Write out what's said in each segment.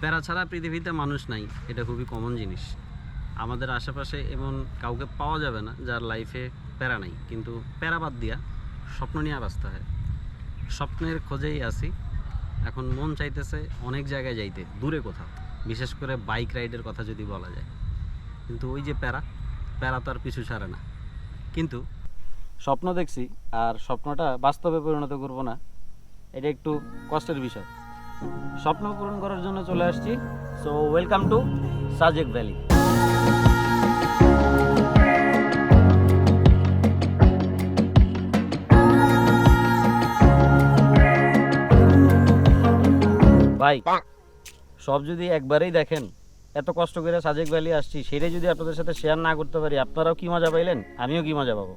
প্যারা ছাড়া পৃথিবীতে মানুষ নাই, এটা খুবই কমন জিনিস। আমাদের আশেপাশে এমন কাউকে পাওয়া যাবে না যার লাইফে প্যারা নাই। কিন্তু প্যারা বাদ দিয়া স্বপ্ন নিয়ে বাঁচতে হয়। স্বপ্নের খোঁজেই আছি। এখন মন চাইতেছে অনেক জায়গায় যাইতে, দূরে কোথাও। বিশেষ করে বাইক রাইডের কথা যদি বলা যায়। কিন্তু ওই যে প্যারা প্যারা তো আর পিছু ছাড়ে না। কিন্তু স্বপ্ন দেখছি আর স্বপ্নটা বাস্তবে পরিণত করব না, এটা একটু কষ্টের বিষয়। স্বপ্ন পূরণ করার জন্য চলে আসছি। So welcome to Sajek valley ভাই, সব যদি একবারেই দেখেন, এত কষ্ট করে সাজেক ভ্যালি আসছি, সেটাই যদি আপনাদের সাথে শেয়ার না করতে পারি, আপনারাও কি মজা পাইলেন? আমিও কি মজা পাবো?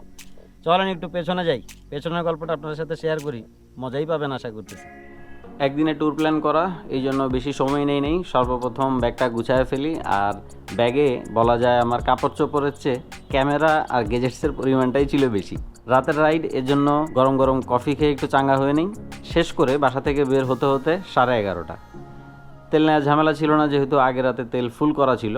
চলেন একটু পেছনে যাই। পেছনের গল্পটা আপনাদের সাথে শেয়ার করি। মজাই পাবেন আশা করতেছি। একদিনে ট্যুর প্ল্যান করা, এই জন্য বেশি সময় নেই নেই। সর্বপ্রথম ব্যাগটা গুছায় ফেলি, আর ব্যাগে বলা যায় আমার কাপড় চোপড়ের চেয়ে ক্যামেরা আর গেজেটসের পরিমাণটাই ছিল বেশি। রাতের রাইড এর জন্য গরম গরম কফি খেয়ে একটু চাঙ্গা হয়ে নেই। শেষ করে বাসা থেকে বের হতে হতে সাড়ে এগারোটা। তেল নেওয়ার ঝামেলা ছিল না, যেহেতু আগের রাতে তেল ফুল করা ছিল।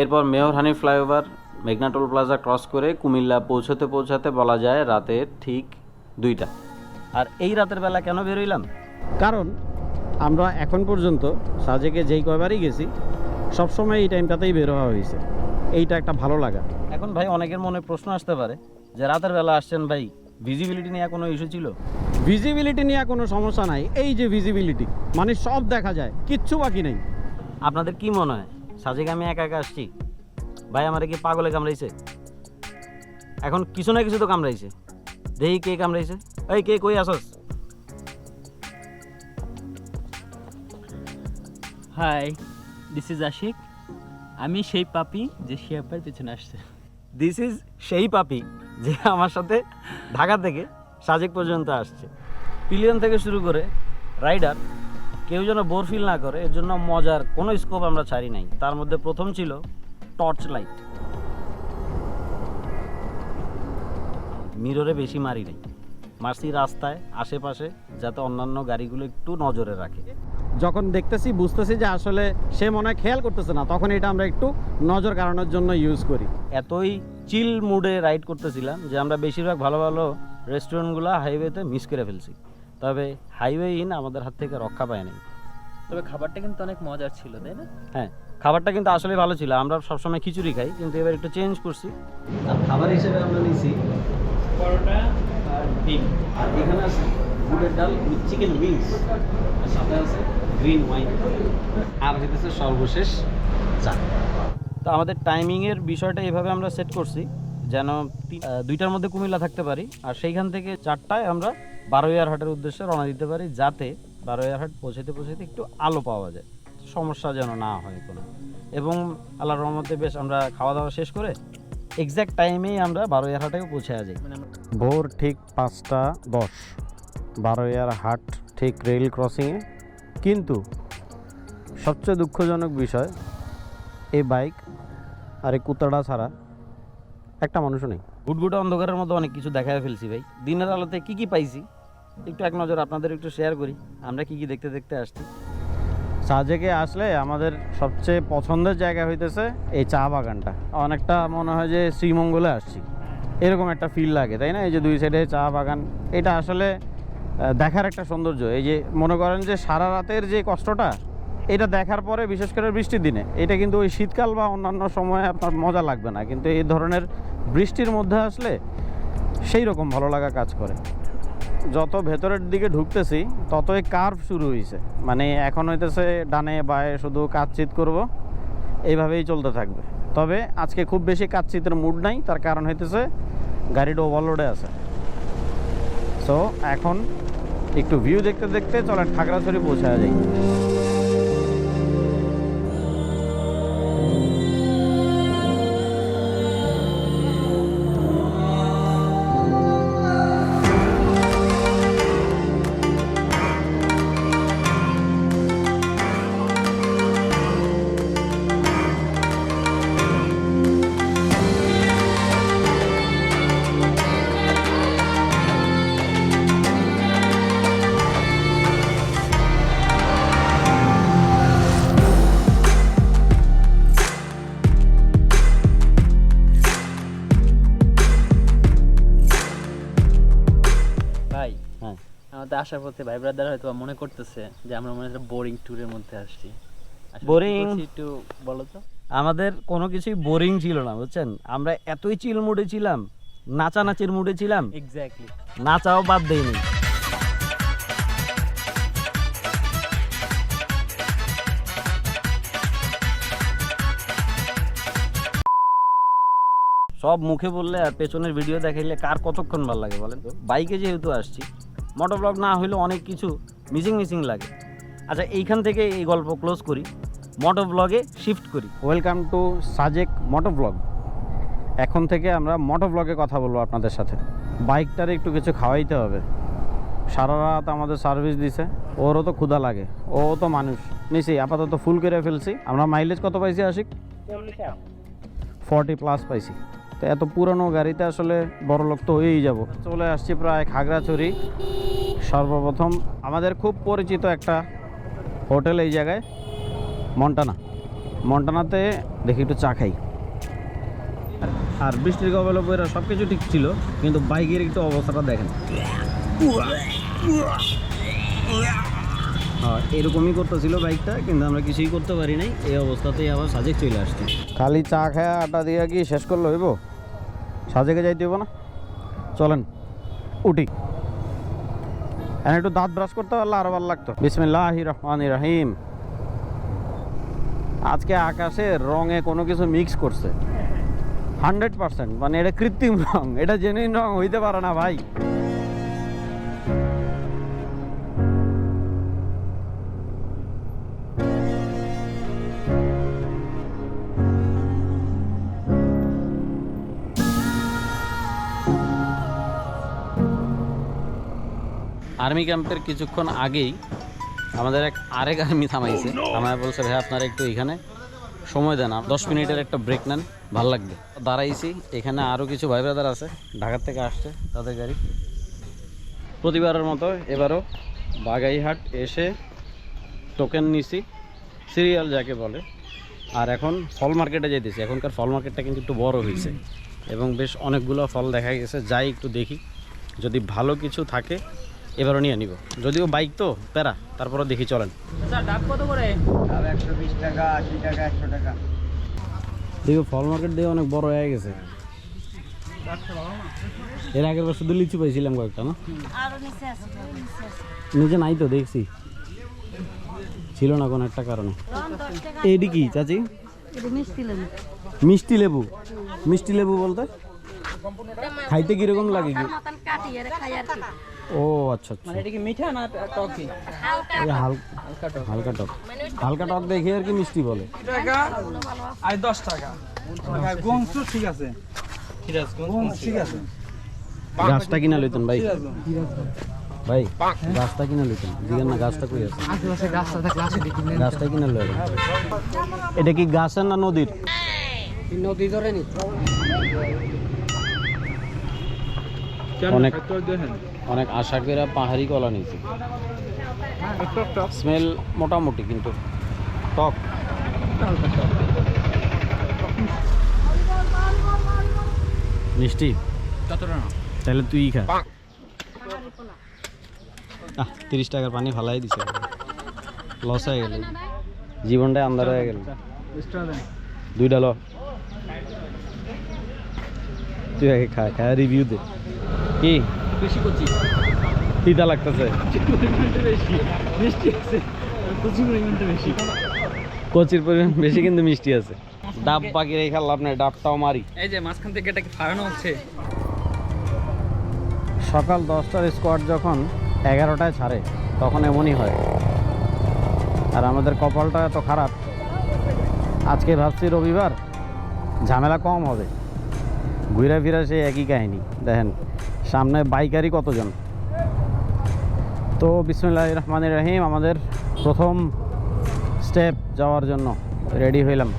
এরপর মেয়রহানি ফ্লাইওভার, মেঘনাটোল প্লাজা ক্রস করে কুমিল্লা পৌঁছতে পৌঁছাতে বলা যায় রাতের ঠিক দুইটা। আর এই রাতের বেলা কেন বেরোইলাম কারণ আমরা এখন পর্যন্ত সাজেকে যেই কয়বারই গেছি সবসময় এই টাইমটাতেই বের হওয়া হয়েছে। এইটা একটা ভালো লাগা। এখন ভাই অনেকের মনে প্রশ্ন আসতে পারে যে রাতের বেলা আসছেন ভাই ভিজিবিলিটি নিয়ে কোনো ইস্যু ছিল? ভিজিবিলিটি নিয়ে কোনো সমস্যা নাই। এই যে ভিজিবিলিটি মানে সব দেখা যায় কিচ্ছু বাকি নেই। আপনাদের কি মনে হয়? সাজেকে আমি একা একা আসছি? ভাই আমার কি পাগলে কামড়াইছে? এখন কিছু না কিছু তো কামড়াইছে। দেখি কে কামড়াইছে? এই কে কই আসস? হাই দিস ইজ আশিক আমি সেই পাপি যে শিয়াপার পেছনে আসছে। দিস ইজ সেই পাপি যে আমার সাথে ঢাকা থেকে সাজেক পর্যন্ত আসছে। পিলিয়ন থেকে শুরু করে রাইডার কেউ যেন বোর ফিল না করে, এর জন্য মজার কোনো স্কোপ আমরা ছাড়ি নাই। তার মধ্যে প্রথম ছিল টর্চ লাইট মিররে বেশি মারি নাই। মারছি রাস্তায়, আশেপাশে, যাতে অন্যান্য গাড়িগুলো একটু নজরে রাখে। যখন দেখতেছি বুঝতেছি যে আসলে সে মনে হয় খেয়াল করতেছে না তখন এটা আমরা একটু নজর কাড়ানোর জন্য ইউজ করি। এতই চিল মুডে রাইড করতেছিলাম যে আমরা বেশিরভাগ ভালো ভালো রেস্টুরেন্টগুলো হাইওয়েতে মিস করে ফেলছি। তবে হাইওয়ে ইন আমাদের হাত থেকে রক্ষা পায় নাই তবে খাবারটা কিন্তু অনেক মজার ছিল তাই না? হ্যাঁ খাবারটা কিন্তু আসলে ভালো ছিল। আমরা সবসময় খিচুড়ি খাই কিন্তু এবার একটু চেঞ্জ করছি। আর খাবার হিসেবে আমরা নিছি পরোটা আর ডিম। আর এখানে আছে বুটের ডাল উইথ চিকেন উইংস। আর সাথে আছে গ্রিন ওয়াইন আর হইতেছে সর্বশেষ চা। তো আমাদের টাইমিংয়ের বিষয়টা এভাবে আমরা সেট করছি, যেন দুইটার মধ্যে কুমিল্লা থাকতে পারি, আর সেইখান থেকে চারটায় আমরা বারোয়ার হাটের উদ্দেশ্যে রওনা দিতে পারি, যাতে বারোয়ার হাট পৌঁছাতে পৌঁছাতে একটু আলো পাওয়া যায়। সমস্যা যেন না হয় কোনো। এবং আল্লাহর রহমতে বেশ আমরা খাওয়া দাওয়া শেষ করে এক্স্যাক্ট টাইমেই আমরা বারোয়ার হাটে পৌঁছে যাই। ভোর ঠিক পাঁচটা দশ। বারোয়ার হাট ঠিক রেল ক্রসিংয়ে কিন্তু সবচেয়ে দুঃখজনক বিষয় এই বাইক আর এই কুত্তাটা ছাড়া একটা মানুষও নেই। গুটগুটে অন্ধকারের মধ্যে অনেক কিছু দেখায় ফেলছি ভাই। দিনের আলোতে কি কি পাইছি একটু এক নজর আপনাদের একটু শেয়ার করি। আমরা কি কি দেখতে দেখতে আসছি। সাজেকে আসলে আমাদের সবচেয়ে পছন্দের জায়গা হইতেছে এই চা বাগানটা। অনেকটা মনে হয় যে শ্রীমঙ্গলে আসছি। এরকম একটা ফিল লাগে তাই না? এই যে দুই সাইডে চা বাগান এটা আসলে দেখার একটা সৌন্দর্য। এই যে মনে করেন যে সারা রাতের যে কষ্টটা, এটা দেখার পরে বিশেষ করে বৃষ্টির দিনে, এটা কিন্তু ওই শীতকাল বা অন্যান্য সময়ে আপনার মজা লাগবে না। কিন্তু এই ধরনের বৃষ্টির মধ্যে আসলে সেই রকম ভালো লাগা কাজ করে। যত ভেতরের দিকে ঢুকতেছি, ততই কার্ভ শুরু হয়েছে মানে এখন হইতেছে ডানে বায়ে শুধু কাচ্চিত করব, এইভাবেই চলতে থাকবে। তবে আজকে খুব বেশি কাচ্চিতের মুড নাই, তার কারণ হইতেছে গাড়িটা ওভারলোডে আছে। সো এখন একটু ভিউ দেখতে দেখতে চলেন খাগড়াছড়ি পৌঁছা যাই। সাথে আসার পথে ভাই ব্রাদার হয়তো মনে করতেছে যে আমরা মনে হয় বোরিং ট্যুরের মধ্যে আসছি? করছি একটু বলো তো। আমাদের কোনো কিছুই বোরিং ছিল না বুঝছেন? আমরা এতই চিল মুডে ছিলাম নাচানাচির মুডে ছিলাম। এক্স্যাক্টলি নাচাও বাদ দেয়নি সব মুখে বললে আর পেছনের ভিডিও দেখাইলে কার কতক্ষণ ভালো লাগে বলেন তো? বাইকে যেহেতু আসছি মোটর ব্লগ না হলেও অনেক কিছু মিসিং মিসিং লাগে। আচ্ছা এইখান থেকে এই গল্প ক্লোজ করি। মোটর ব্লগে শিফট করি। Welcome to Sajek moto blog এখন থেকে আমরা মোটো ব্লগে কথা বলব আপনাদের সাথে। বাইকটার একটু কিছু খাওয়াইতে হবে। সারা রাত আমাদের সার্ভিস দিছে। ওরও তো ক্ষুধা লাগে। ও তো মানুষ। নিছি আপাতত ফুল করে ফেলছি। আমরা মাইলেজ কত পাইছি আশিক? ফর্টি প্লাস পাইছি। তো এত পুরনো গাড়িতে আসলে বড় লোক তো হয়েই যাব। চলে আসছি প্রায় খাগড়াছড়ি। সর্বপ্রথম আমাদের খুব পরিচিত একটা হোটেল এই জায়গায়, মন্টানা। মন্টানাতে দেখি একটু চা খাই। আর বৃষ্টির কবলে বইরা সব কিছু ঠিক ছিল, কিন্তু বাইকের একটু অবস্থাটা দেখেন। এরকমই করতেছিল বাইকটা, কিন্তু আমরা কিছুই করতে পারি নাই। এই অবস্থাতেই আবার সাজেক চলে আসছি। খালি চা খায় আটা দিয়ে কি শেষ করলে হইব? সাজেকে যাইতে হইব না? চলেন, উঠি। এখন একটু দাঁত ব্রাশ করতে পারলে আরও ভালো লাগতো। বিসমিল্লাহ রহমান রাহিম। আজকে আকাশে রঙে কোনো কিছু মিক্স করছে। হান্ড্রেড পার্সেন্ট মানে এটা কৃত্রিম রং, এটা জেনুইন রং হইতে পারে না ভাই। আর্মি ক্যাম্পের কিছুক্ষণ আগেই আমাদের এক আরেক আর্মি থামাইছে। থামায় বলছে ভাই আপনারা একটু এখানে সময় দেন দশ মিনিটের একটা ব্রেক নেন ভালো লাগবে। দাঁড়াইছি এখানে আরও কিছু ভাই ব্রাদার আছে ঢাকার থেকে আসছে তাদের গাড়ি। প্রতিবারের মতো এবারও বাগাইহাট এসে টোকেন নিছি সিরিয়াল যাকে বলে। আর এখন ফল মার্কেটে যাইতেছি এখনকার ফল মার্কেটটা কিন্তু একটু বড় হয়েছে এবং বেশ অনেকগুলো ফল দেখা গেছে যাই একটু দেখি। যদি ভালো কিছু থাকে এবারও নিয়ে নিব। যদিও বাইক তো প্যারা তারপরে দেখি চলেন। ডাব কত করে? দেখো ফল মার্কেট দিয়ে অনেক বড় হয়ে গেছে। এর আগের বার শুধু লিচু পাইছিলাম কয়েকটা না? আরও নিচে আছে নিচে আছে। নিচে নাই তো দেখছি। ছিল না কোনো একটা কারণে। এইটি কি চাচি? মিষ্টি লেবু। মিষ্টি লেবু? মিষ্টি লেবু বলতে? খাইতে কীরকম লাগে কি। কি ও আচ্ছা আচ্ছা। মানে এটা কি মিঠা না টকি? হালকা এই হাল- হালকা টক। হালকা টক। দেখে আর কি মিষ্টি বলে। আই দশ টাকা। গংস ঠিক আছে। গংস ঠিক আছে। গাছটা কিনা লইতেন ভাই? ভাই গাছটা কিনা লইতেন। না গাছটা কই আছে? আশেপাশে গাছটা থাকলে আসে দেখি গাছটা কিনা লই এটা কি গাছের না নদীর? নদী ধরে নি। অনেক অনেক আশা করে পাহাড়ি কলা নিয়েছি স্মেল মোটামুটি কিন্তু টক। মিষ্টি? তাহলে তুই খা। আহ তিরিশ টাকার পানি ফালাই দিছে। লস হয়ে গেল। জীবনটা আন্দার হয়ে গেল। দুইটা ল। তুই আগে খা খা রিভিউ দে। কি? বেশি করছি। তিতা লাগতেছে। মিষ্টি আছে বেশি। কচির পরিমাণ বেশি কিন্তু মিষ্টি আছে। ডাব বাকি রেখে লাভ নাই ডাবটাও মারি। এই যে মাঝখান থেকে এটাকে ফাড়ানো হচ্ছে। সকাল দশটার স্কোয়াড যখন এগারোটায় ছাড়ে তখন এমনই হয়। আর আমাদের কপালটা এত খারাপ। আজকে ভাবছি রবিবার ঝামেলা কম হবে। ঘুরে ফিরে সেই একই কাহিনী দেখেন। সামনে বাইকারি কতজন? তো বিসমুল্লাহ রহমান রহিম আমাদের প্রথম স্টেপ যাওয়ার জন্য রেডি হইলাম।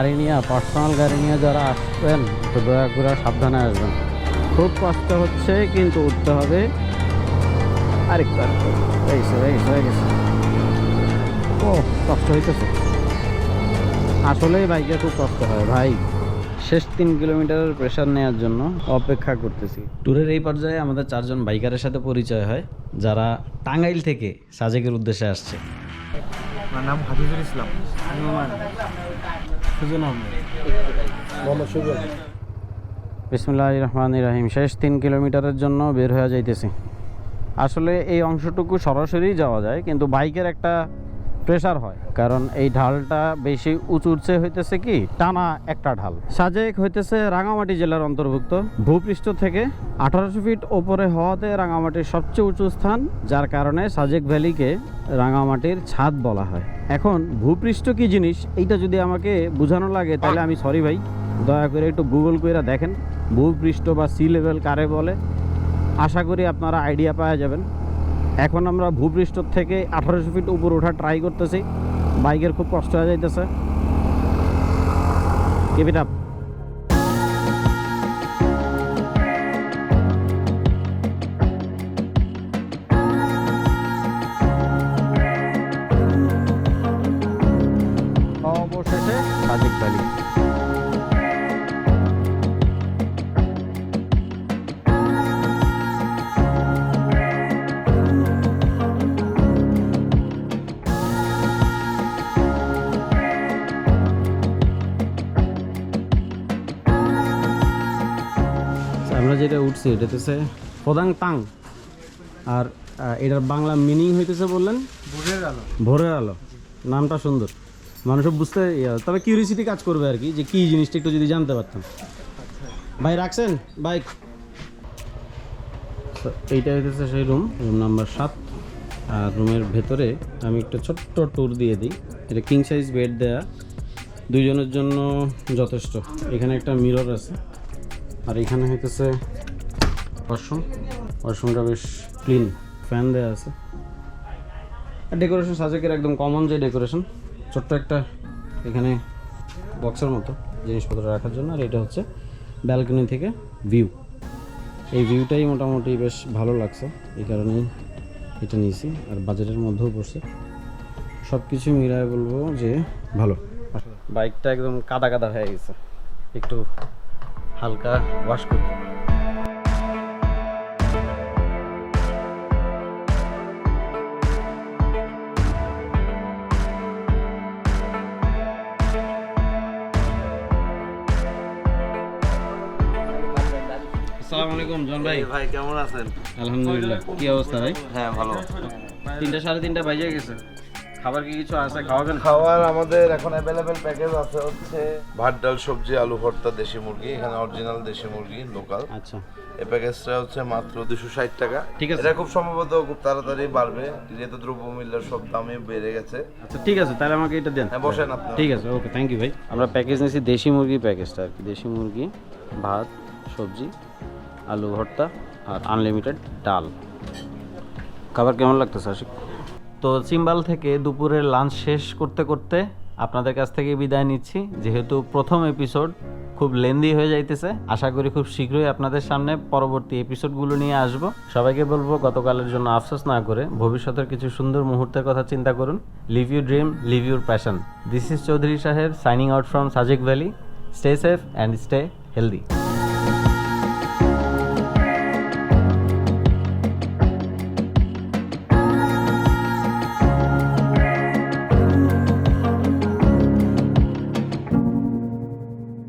গাড়ি নিয়ে পার্সোনাল গাড়ি নিয়ে যারা আসবেন তো দয়া করে সাবধানে আসবেন। খুব কষ্ট হচ্ছে কিন্তু উঠতে হবে। আরেকটু আরেকটু হয়ে গেছে ও কষ্ট হইতেছে। আসলেই বাইকে খুব কষ্ট হয়। ভাই শেষ তিন কিলোমিটারের প্রেশার নেওয়ার জন্য অপেক্ষা করতেছি। ট্যুরের এই পর্যায়ে আমাদের চারজন বাইকারের সাথে পরিচয় হয় যারা টাঙ্গাইল থেকে সাজেকের উদ্দেশ্যে আসছে। আমার নাম হাফিজুল ইসলাম। সুজন। বিসমুল্লাহ রহমান রাহিম। শেষ তিন কিলোমিটারের জন্য বের হয়ে যাইতেছি। আসলে এই অংশটুকু সরাসরি যাওয়া যায় কিন্তু বাইকের একটা প্রেশার হয়। কারণ এই ঢালটা বেশি উঁচুর হইতেছে কি, টানা একটা ঢাল। সাজেক হইতেছে রাঙামাটি জেলার অন্তর্ভুক্ত। ভূপৃষ্ঠ থেকে আঠারোশো ফিট ওপরে হওয়াতে রাঙামাটির সবচেয়ে উঁচু স্থান, যার কারণে সাজেক ভ্যালিকে রাঙামাটির ছাদ বলা হয়। এখন, ভূপৃষ্ঠ কি জিনিস, এইটা যদি আমাকে বোঝানো লাগে, তাহলে আমি সরি ভাই, দয়া করে একটু গুগল করে দেখেন। ভূপৃষ্ঠ বা সি লেভেল কারে বলে। আশা করি আপনারা আইডিয়া পাওয়া যাবেন। এখন আমরা ভূপৃষ্ঠ থেকে আঠারোশো ফিট উপর ওঠা ট্রাই করতেছি। বাইকের খুব কষ্ট হয়ে যাইতেছে। কিপ আপ উঠছি এটা হচ্ছে প্রধান টাং আর এটার বাংলা মিনিং হইতেছে বললেন? ভোরের আলো। ভোরের আলো। নামটা সুন্দর। মানুষ বুঝতে তবে কিউরিসিটি কাজ করবে আর কি যে কী জিনিসটা একটু যদি জানতে পারতাম। ভাই রাখছেন? বাইক তো এইটা হইতেছে সেই রুম রুম নাম্বার সাত। আর রুমের ভেতরে আমি একটা ছোট্ট ট্যুর দিয়ে দিই। এটা কিং সাইজ বেড দেয়া। দুইজনের জন্য যথেষ্ট। এখানে একটা মিরর আছে। আর এখানে হইতেছে ওয়াশরুম ওয়াশরুমটা বেশ ক্লিন ফ্যান দেওয়া আছে। আর ডেকোরেশন সাজেকের একদম কমন যে ডেকোরেশন ছোট্ট একটা এখানে বক্সের মতো জিনিসপত্র রাখার জন্য, আর এটা হচ্ছে ব্যালকনি থেকে ভিউ এই ভিউটাই মোটামুটি বেশ ভালো লাগছে, এই কারণেই এটা নিয়েছি, আর বাজেটের মধ্যেও পড়ছে। সব কিছু মিলায় বলব যে ভালো। বাইকটা একদম কাদা কাদা হয়ে গেছে। একটু হালকা ওয়াশ করি আসসালামু আলাইকুম জন ভাই। ভাই কেমন আছেন? আলহামদুলিল্লাহ কি অবস্থা ভাই? হ্যাঁ ভালো। তিনটা সাড়ে তিনটা বাজে গেছে। খাবার কি কিছু আছে? খাওয়াবেন খাবার আমাদের এখন অ্যাভেলেবেল প্যাকেজ আছে হচ্ছে ভাত ডাল সবজি আলু ভর্তা দেশি মুরগি এখানে অরিজিনাল দেশি মুরগি লোকাল আচ্ছা। এই প্যাকেজটা হচ্ছে মাত্র দুশো ষাট টাকা। ঠিক আছে। এটা খুব সম্ভবত খুব তাড়াতাড়ি বাড়বে যেহেতু দ্রব্যমূল্যের সব দামই বেড়ে গেছে। আচ্ছা ঠিক আছে তাহলে আমাকে এটা দেন। হ্যাঁ বসেন আপনি। ঠিক আছে ওকে থ্যাংক ইউ ভাই। আমরা প্যাকেজ নিয়েছি দেশি মুরগি প্যাকেজটা আর কি। দেশি মুরগি ভাত সবজি আলু ভর্তা আর আনলিমিটেড ডাল। খাবার কেমন লাগতেছে, আশিক? তো সিম্বাল থেকে দুপুরের লাঞ্চ শেষ করতে করতে আপনাদের কাছ থেকে বিদায় নিচ্ছি। যেহেতু প্রথম এপিসোড খুব লেন্দি হয়ে যাইতেছে, আশা করি খুব শীঘ্রই আপনাদের সামনে পরবর্তী এপিসোডগুলো নিয়ে আসব। সবাইকে বলব, গতকালের জন্য আফসোস না করে ভবিষ্যতের কিছু সুন্দর মুহূর্তের কথা চিন্তা করুন। Live you dream live your passion this is Chowdhury সাহেব signing out from Sajek valley stay safe and stay healthy